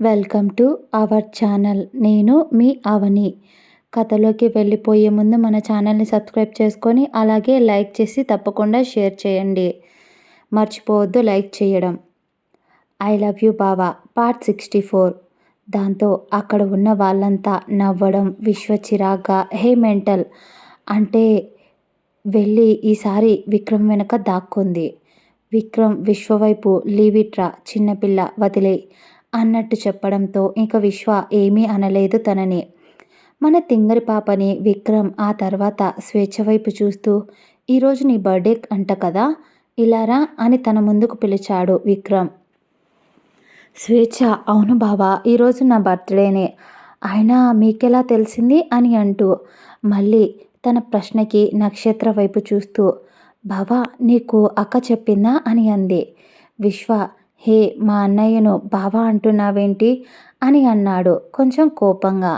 Welcome to our channel. నేను మీ అవని. కథలోకి వెళ్ళిపోయే ముందు మన ఛానల్ని సబ్స్క్రైబ్ చేసుకొని అలాగే లైక్ చేసి తప్పకుండా షేర్ చేయండి. మర్చిపోవద్దు లైక్ చేయడం. ఐ లవ్ యూ బావా పార్ట్ సిక్స్టీ ఫోర్. దాంతో అక్కడ ఉన్న వాళ్ళంతా నవ్వడం విశ్వ చిరాగ్గా హే మెంటల్ అంటే వెళ్ళి ఈసారి విక్రమ్ వెనక దాక్కుంది. విక్రమ్ విశ్వవైపు లీవిట్రా చిన్నపిల్ల వదిలే అన్నట్టు చెప్పడంతో ఇంక విశ్వ ఏమీ అనలేదు తనని. మన తింగరి పాపని విక్రమ్ ఆ తర్వాత స్వేచ్ఛ వైపు చూస్తూ ఈరోజు నీ బర్త్డే అంట కదా? ఇలారా అని తన ముందుకు పిలిచాడు విక్రమ్. స్వేచ్ఛ అవును బావా ఈరోజు నా బర్త్డేనే. అయినా మీకెలా తెలిసింది? అని అంటూ మళ్ళీ తన ప్రశ్నకి నక్షత్ర వైపు చూస్తూ బావా నీకు అక్క చెప్పిందా? అని అంది. విశ్వ హే మా అన్నయ్యను బావా అంటున్నావేంటి? అని అన్నాడు కొంచెం కోపంగా.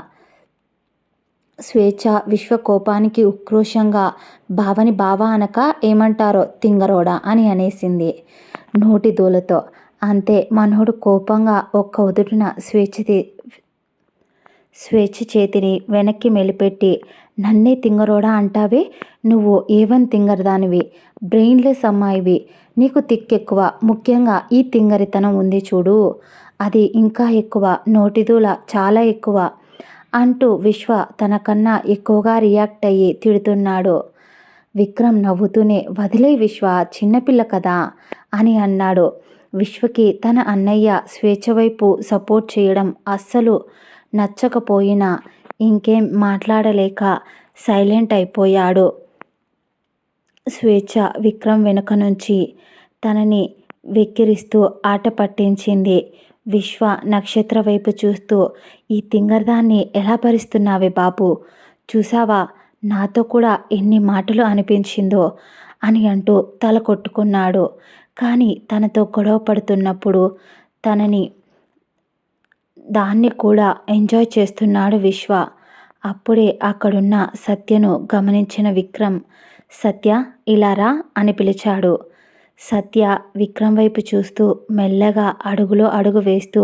స్వేచ్ఛ విశ్వ కోపానికి ఉక్రోషంగా బావని బావా అనక ఏమంటారో తింగరోడా అని అనేసింది నోటి దూలతో. అంతే మనోడు కోపంగా ఒక్క ఉదుటిన స్వేచ్ఛ స్వేచ్ఛ చేతిని వెనక్కి మెలిపెట్టి నన్నే తింగరోడా అంటావే? నువ్వు ఏవన్ తింగరదానివి? బ్రెయిన్లెస్ అమ్మాయివి. నీకు తిక్కెక్కువ. ముఖ్యంగా ఈ తింగరితనం ఉంది చూడు. అది ఇంకా ఎక్కువ. నోటిదూల చాలా ఎక్కువ. అంటూ విశ్వ తనకన్నా ఎక్కువగా రియాక్ట్ అయ్యి తిడుతున్నాడు. విక్రమ్ నవ్వుతూనే వదిలే విశ్వ చిన్నపిల్ల కదా అని అన్నాడు. విశ్వకి తన అన్నయ్య స్వేచ్ఛ వైపు సపోర్ట్ చేయడం అస్సలు నచ్చకపోయినా ఇంకేం మాట్లాడలేక సైలెంట్ అయిపోయాడు. స్వేచ్ఛ విక్రమ్ వెనుక నుంచి తనని వెక్కిరిస్తూ ఆట పట్టించింది. విశ్వ నక్షత్ర వైపు చూస్తూ ఈ తింగర్దాన్ని ఎలా భరిస్తున్నావే బాబు? చూసావా? నాతో కూడా ఎన్ని మాటలు అనిపించిందో అని అంటూ తల కొట్టుకున్నాడు. కానీ తనతో గొడవ పడుతున్నప్పుడు తనని దాన్ని కూడా ఎంజాయ్ చేస్తున్నాడు విశ్వ. అప్పుడే అక్కడున్న సత్యను గమనించిన విక్రమ్ సత్య ఇలారా అని పిలిచాడు. సత్య విక్రమ్ వైపు చూస్తూ మెల్లగా అడుగులో అడుగు వేస్తూ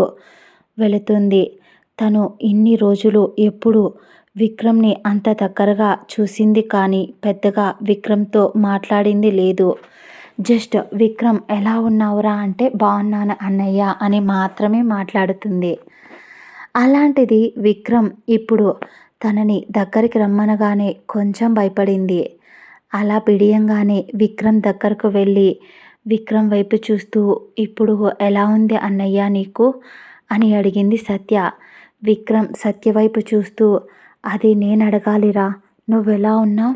వెళుతుంది. తను ఇన్ని రోజులు ఎప్పుడు విక్రమ్ని అంత దగ్గరగా చూసింది కానీ పెద్దగా విక్రమ్తో మాట్లాడింది లేదు. జస్ట్ విక్రమ్ ఎలా ఉన్నావురా అంటే బాగున్నాను అన్నయ్య అని మాత్రమే మాట్లాడుతుంది. అలాంటిది విక్రమ్ ఇప్పుడు తనని దగ్గరికి రమ్మనగానే కొంచెం భయపడింది. అలా బిడియంగానే విక్రమ్ దగ్గరకు వెళ్ళి విక్రమ్ వైపు చూస్తూ ఇప్పుడు ఎలా ఉంది అన్నయ్య నీకు? అని అడిగింది సత్య. విక్రమ్ సత్య వైపు చూస్తూ అది నేను అడగాలిరా. నువ్వెలా ఉన్నావు?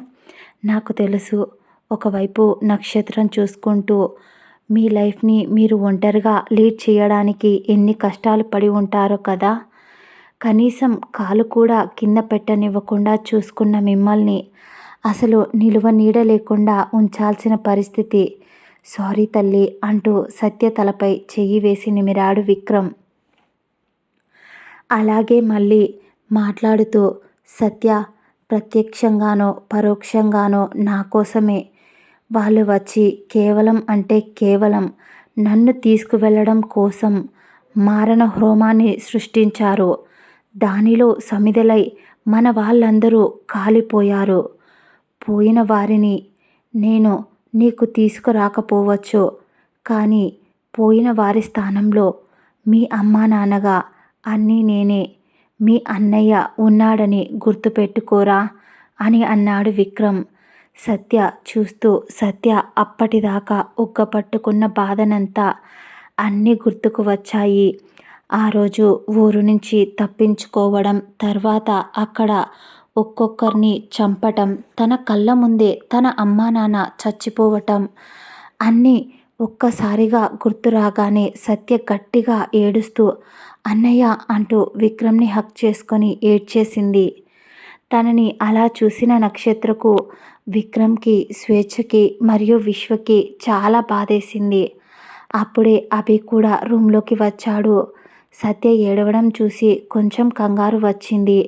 నాకు తెలుసు. ఒకవైపు నక్షత్రం చూసుకుంటూ మీ లైఫ్ని మీరు ఒంటరిగా లీడ్ చేయడానికి ఎన్ని కష్టాలు పడి ఉంటారో కదా. కనీసం కాలు కూడా కింద పెట్టనివ్వకుండా చూసుకున్న మిమ్మల్ని అసలు నిలువ నీడ లేకుండా ఉంచాల్సిన పరిస్థితి. సారీ తల్లి అంటూ సత్య తలపై చెయ్యి వేసి నిమిరాడు విక్రమ్. అలాగే మళ్ళీ మాట్లాడుతూ సత్య ప్రత్యక్షంగానో పరోక్షంగానో నా కోసమే. వాళ్ళు వచ్చి కేవలం అంటే కేవలం నన్ను తీసుకువెళ్ళడం కోసం మారణ హోమాన్ని సృష్టించారు. దానిలో సమిదలై మన వాళ్ళందరూ కాలిపోయారు. పోయిన వారిని నేను నీకు తీసుకురాకపోవచ్చు కానీ పోయిన వారి స్థానంలో మీ అమ్మా నాన్నగా అన్నీ నేనే మీ అన్నయ్య ఉన్నాడని గుర్తుపెట్టుకోరా అని అన్నాడు విక్రమ్. సత్య చూస్తూ సత్య అప్పటిదాకా ఉగ్గపట్టుకున్న బాధనంతా అన్నీ గుర్తుకు వచ్చాయి. ఆ రోజు ఊరు నుంచి తప్పించుకోవడం తర్వాత అక్కడ ఒక్కొక్కరిని చంపటం తన కళ్ళ ముందే తన అమ్మా నాన్న చచ్చిపోవటం అన్నీ ఒక్కసారిగా గుర్తు రాగానే సత్య గట్టిగా ఏడుస్తూ అన్నయ్య అంటూ విక్రమ్ని హక్ చేసుకొని ఏడ్చేసింది. తనని అలా చూసిన నక్షత్రకు విక్రమ్కి స్వేచ్ఛకి మరియు విశ్వకి చాలా బాధేసింది. అప్పుడే అభి కూడా రూమ్లోకి వచ్చాడు. సత్య ఏడవడం చూసి కొంచెం కంగారు వచ్చింది.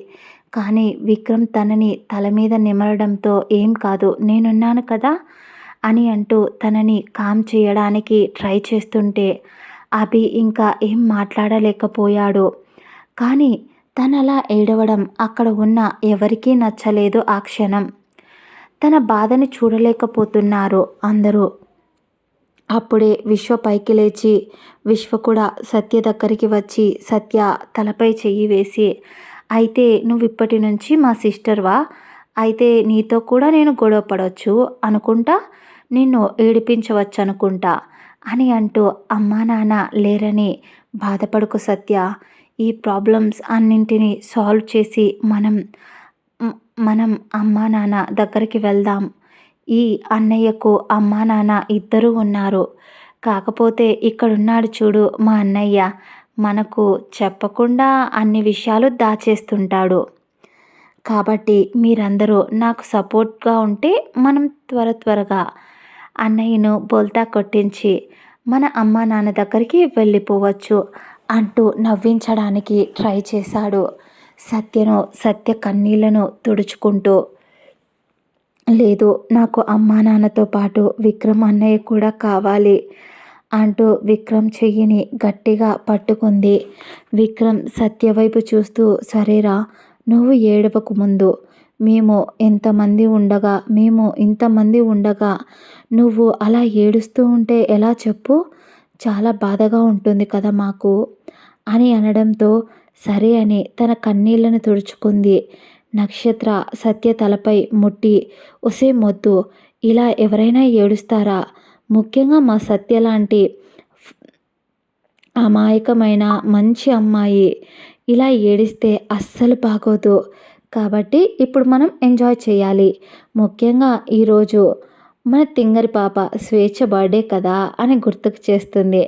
కానీ విక్రమ్ తనని తల మీద నిమరడంతో ఏం కాదు నేనున్నాను కదా అని అంటూ తనని కామ్ చేయడానికి ట్రై చేస్తుంటే అభి ఇంకా ఏం మాట్లాడలేకపోయాడు. కానీ తనలా ఏడవడం అక్కడ ఉన్న ఎవరికీ నచ్చలేదు ఆ క్షణం. తన బాధని చూడలేకపోతున్నారు అందరూ. అప్పుడే విశ్వ పైకి లేచి విశ్వ కూడా సత్య దగ్గరికి వచ్చి సత్య తలపై చెయ్యి వేసి అయితే నువ్వు ఇప్పటి నుంచి మా సిస్టర్వా అయితే నీతో కూడా నేను గొడవ పడవచ్చు అనుకుంటా? నిన్ను ఏడిపించవచ్చు అనుకుంటా? అని అంటూ అమ్మా నాన్న లేరని బాధపడుకు సత్య ఈ ప్రాబ్లమ్స్ అన్నింటినీ సాల్వ్ చేసి మనం మనం అమ్మా నాన్న దగ్గరికి వెళ్దాం ఈ అన్నయ్యకు అమ్మా నాన్న ఇద్దరూ ఉన్నారు. కాకపోతే ఇక్కడున్నాడు చూడు మా అన్నయ్య. మనకు చెప్పకుండా అన్ని విషయాలు దాచేస్తుంటాడు. కాబట్టి మీరందరూ నాకు సపోర్ట్గా ఉంటే మనం త్వర త్వరగా అన్నయ్యను బోల్తా కొట్టించి మన అమ్మా నాన్న దగ్గరికి వెళ్ళిపోవచ్చు అంటూ నవ్వించడానికి ట్రై చేశాడు. సత్యను సత్య కన్నీళ్ళను తుడుచుకుంటూ లేదు నాకు అమ్మా నాన్నతో పాటు విక్రమ్ అన్నయ్య కూడా కావాలి అంటూ విక్రమ్ చెయ్యిని గట్టిగా పట్టుకుంది. విక్రమ్ సత్య వైపు చూస్తూ సరేరా నువ్వు ఏడవకు ముందు. మేము ఎంతమంది ఉండగా మేము ఇంతమంది ఉండగా నువ్వు అలా ఏడుస్తూ ఉంటే ఎలా చెప్పు? చాలా బాధగా ఉంటుంది కదా మాకు అని అనడంతో సరే అని తన కన్నీళ్ళను తుడుచుకుంది. నక్షత్ర సత్య తలపై ముట్టి ఒసే మొద్దు ఇలా ఎవరైనా ఏడుస్తారా? ముఖ్యంగా మా సత్య లాంటి అమాయకమైన మంచి అమ్మాయి. ఇలా ఏడిస్తే అస్సలు బాగోదు. కాబట్టి ఇప్పుడు మనం ఎంజాయ్ చేయాలి. ముఖ్యంగా ఈరోజు మన తింగరి పాప స్వేచ్ఛ బర్త్డే కదా అని గుర్తుకు చేస్తుంది.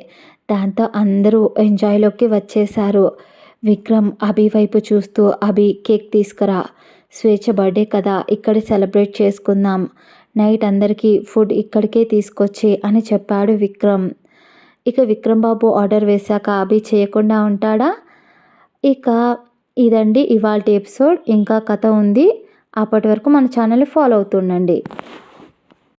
దాంతో అందరూ ఎంజాయ్లోకి వచ్చేశారు. విక్రమ్ అభి వైపు చూస్తూ అభి కేక్ తీసుకురా. స్వేచ్ఛ బర్త్డే కదా ఇక్కడ సెలబ్రేట్ చేసుకుందాం. నైట్ అందరికీ ఫుడ్ ఇక్కడికే తీసుకొచ్చి అని చెప్పాడు విక్రమ్. ఇక విక్రమ్ బాబు ఆర్డర్ వేశాక అభి చేయకుండా ఉంటాడా? ఇక ఇదండి ఇవాళ ఎపిసోడ్. ఇంకా కథ ఉంది. అప్పటి వరకు మన ఛానల్ ఫాలో అవుతుండండి.